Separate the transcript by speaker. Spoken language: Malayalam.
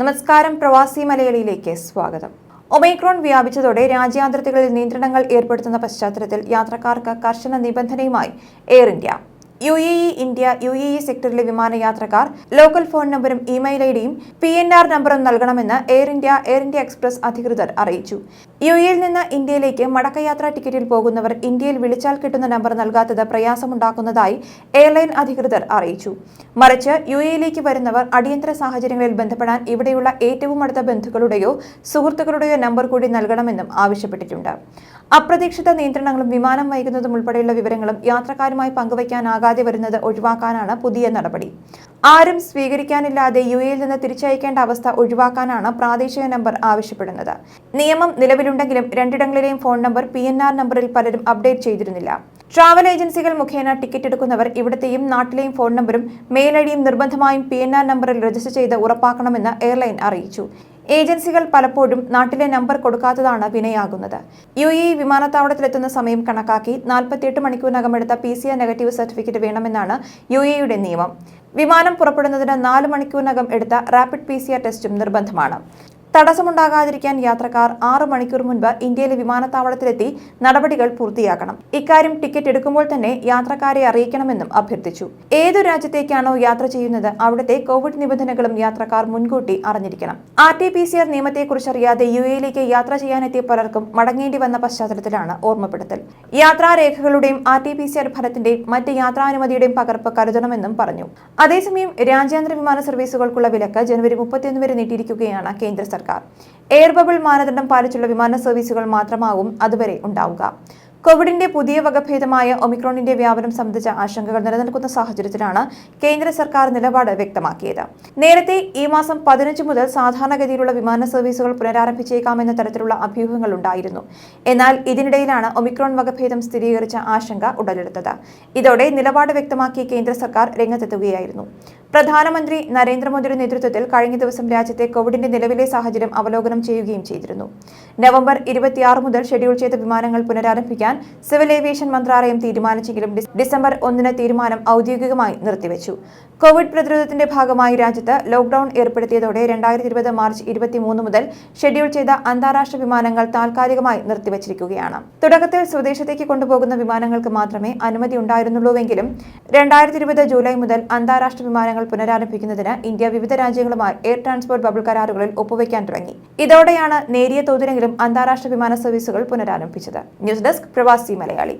Speaker 1: നമസ്കാരം പ്രവാസി മലയാളിയിലേക്ക് സ്വാഗതം. ഒമൈക്രോൺ വ്യാപിച്ചതോടെ രാജ്യാതിർത്തികളിൽ നിയന്ത്രണങ്ങൾ ഏർപ്പെടുത്തുന്ന പശ്ചാത്തലത്തിൽ യാത്രക്കാർക്ക് കർശന നിബന്ധനയുമായി Air India. U A E India U A E സെക്ടറിലെ വിമാനയാത്രക്കാർ ലോക്കൽ ഫോൺ നമ്പറും ഇമെയിൽ ഐ ഡിയും പി എൻ ആർ നമ്പറും നൽകണമെന്ന് Air India Air India Express അധികൃതർ അറിയിച്ചു. യു എയിൽ നിന്ന് ഇന്ത്യയിലേക്ക് മടക്കയാത്രാ ടിക്കറ്റിൽ പോകുന്നവർ ഇന്ത്യയിൽ വിളിച്ചാൽ കിട്ടുന്ന നമ്പർ നൽകാത്തത് പ്രയാസമുണ്ടാക്കുന്നതായി എയർലൈൻ അധികൃതർ അറിയിച്ചു. മറിച്ച് യു എയിലേക്ക് വരുന്നവർ അടിയന്തര സാഹചര്യങ്ങളിൽ ബന്ധപ്പെടാൻ ഇവിടെയുള്ള ഏറ്റവും അടുത്ത ബന്ധുക്കളുടെയോ സുഹൃത്തുക്കളുടെയോ നമ്പർ കൂടി നൽകണമെന്നും ആവശ്യപ്പെട്ടിട്ടുണ്ട്. അപ്രതീക്ഷിത നിയന്ത്രണങ്ങളും വിമാനം വൈകുന്നതും ഉൾപ്പെടെയുള്ള വിവരങ്ങളും യാത്രക്കാരുമായി പങ്കുവയ്ക്കാനാകാതെ വരുന്നത് ഒഴിവാക്കാനാണ് പുതിയ നടപടി. ആരും സ്വീകരിക്കാനില്ലാതെ യു എയിൽ നിന്ന് തിരിച്ചയക്കേണ്ട അവസ്ഥ ഒഴിവാക്കാനാണ് പ്രാദേശിക നമ്പർ ആവശ്യപ്പെടുന്നത്. നിയമം നിലവിലുണ്ടെങ്കിലും രണ്ടിടങ്ങളിലെയും ഫോൺ നമ്പർ പി നമ്പറിൽ പലരും അപ്ഡേറ്റ് ചെയ്തിരുന്നില്ല. ട്രാവൽ ഏജൻസികൾ മുഖേന ടിക്കറ്റ് എടുക്കുന്നവർ ഇവിടത്തെയും നാട്ടിലെയും ഫോൺ നമ്പറും മെയിൽ നിർബന്ധമായും പി നമ്പറിൽ രജിസ്റ്റർ ചെയ്ത് ഉറപ്പാക്കണമെന്ന് എയർലൈൻ അറിയിച്ചു. ഏജൻസികൾ പലപ്പോഴും നാട്ടിലെ നമ്പർ കൊടുക്കാത്തതാണ് വിനയാകുന്നത്. യു എ വിമാനത്താവളത്തിലെത്തുന്ന സമയം കണക്കാക്കി നാൽപ്പത്തിയെട്ട് മണിക്കൂറിനകം എടുത്ത P C R negative certificate വേണമെന്നാണ് യു എയുടെ നിയമം. വിമാനം പുറപ്പെടുന്നതിന് നാല് മണിക്കൂറിനകം എടുത്ത റാപ്പിഡ് പി ടെസ്റ്റും നിർബന്ധമാണ്. തടസ്സമുണ്ടാകാതിരിക്കാൻ യാത്രക്കാർ ആറു മണിക്കൂർ മുൻപ് ഇന്ത്യയിലെ വിമാനത്താവളത്തിലെത്തി നടപടികൾ പൂർത്തിയാക്കണം. ഇക്കാര്യം ടിക്കറ്റ് എടുക്കുമ്പോൾ തന്നെ യാത്രക്കാരെ അറിയിക്കണമെന്നും അഭ്യർത്ഥിച്ചു. ഏതു രാജ്യത്തേക്കാണോ യാത്ര ചെയ്യുന്നത് അവിടുത്തെ കോവിഡ് നിബന്ധനകളും യാത്രക്കാർ മുൻകൂട്ടി അറിഞ്ഞിരിക്കണം. R T P C R നിയമത്തെക്കുറിച്ച് അറിയാതെ യു എയിലേക്ക് യാത്ര ചെയ്യാനെത്തിയ പലർക്കും മടങ്ങേണ്ടി വന്ന പശ്ചാത്തലത്തിലാണ് ഓർമ്മപ്പെടുത്തൽ. യാത്രാരേഖകളുടെയും R T P C R ഫലത്തിന്റെയും മറ്റ് യാത്രാനുമതിയുടെയും പകർപ്പ് കരുതണമെന്നും പറഞ്ഞു. അതേസമയം രാജ്യാന്തര വിമാന സർവീസുകൾക്കുള്ള വിലക്ക് ജനുവരി മുപ്പത്തിയൊന്ന് വരെ നീട്ടിയിരിക്കുകയാണ് കേന്ദ്ര സർക്കാർ എയർ ബബിൾ മാനദണ്ഡം പാലിച്ചുള്ള വിമാന സർവീസുകൾ മാത്രമാകും അതുവരെ ഉണ്ടാവുക. കോവിഡിന്റെ പുതിയ വകഭേദമായ ഒമിക്രോണിന്റെ വ്യാപനം സംബന്ധിച്ച ആശങ്കകൾ നിലനിൽക്കുന്ന സാഹചര്യത്തിലാണ് കേന്ദ്ര സർക്കാർ നിലപാട് വ്യക്തമാക്കിയത്. നേരത്തെ ഈ മാസം പതിനഞ്ച് മുതൽ സാധാരണഗതിയിലുള്ള വിമാന സർവീസുകൾ പുനരാരംഭിച്ചേക്കാമെന്ന തരത്തിലുള്ള അഭ്യൂഹങ്ങൾ ഉണ്ടായിരുന്നു. എന്നാൽ ഇതിനിടയിലാണ് ഒമിക്രോൺ വകഭേദം സ്ഥിരീകരിച്ച ആശങ്ക ഉടലെടുത്തത്. ഇതോടെ നിലപാട് വ്യക്തമാക്കി കേന്ദ്ര സർക്കാർ രംഗത്തെത്തുകയായിരുന്നു. പ്രധാനമന്ത്രി നരേന്ദ്രമോദിയുടെ നേതൃത്വത്തിൽ കഴിഞ്ഞ ദിവസം രാജ്യത്തെ കോവിഡിന്റെ നിലവിലെ സാഹചര്യം അവലോകനം ചെയ്യുകയും ചെയ്തിരുന്നു. നവംബർ ഇരുപത്തിയാറ് മുതൽ ഷെഡ്യൂൾ ചെയ്ത വിമാനങ്ങൾ പുനരാരംഭിക്കാൻ സിവിൽ ഏവിയേഷൻ മന്ത്രാലയം തീരുമാനിച്ചെങ്കിലും ഡിസ്- ഡിസംബർ ഒന്നിന് തീരുമാനം ഔദ്യോഗികമായി നിർത്തിവച്ചു. കോവിഡ് പ്രതിരോധത്തിന്റെ ഭാഗമായി രാജ്യത്ത് ലോക്ഡൌൺ ഏർപ്പെടുത്തിയതോടെ രണ്ടായിരത്തി ഇരുപത് മാർച്ച് ഇരുപത്തിമൂന്ന് മുതൽ ഷെഡ്യൂൾ ചെയ്ത അന്താരാഷ്ട്ര വിമാനങ്ങൾ താൽക്കാലികമായി നിർത്തിവച്ചിരിക്കുകയാണ്. തുടക്കത്തിൽ സ്വദേശത്തേക്ക് കൊണ്ടുപോകുന്ന വിമാനങ്ങൾക്ക് മാത്രമേ അനുമതി ഉണ്ടായിരുന്നുള്ളൂവെങ്കിലും രണ്ടായിരത്തി ഇരുപത് ജൂലൈ മുതൽ അന്താരാഷ്ട്ര വിമാനങ്ങൾ പുനരാരംഭിക്കുന്നതിന് ഇന്ത്യ വിവിധ രാജ്യങ്ങളുമായി എയർ ട്രാൻസ്പോർട്ട് ബബിൾ കരാറുകളിൽ ഒപ്പുവയ്ക്കാൻ തുടങ്ങി. ഇതോടെയാണ് നേരിയ തോതിലെങ്കിലും അന്താരാഷ്ട്ര വിമാന സർവീസുകൾ പുനരാരംഭിച്ചത്. ന്യൂസ് ഡെസ്ക് പ്രവാസി മലയാളി.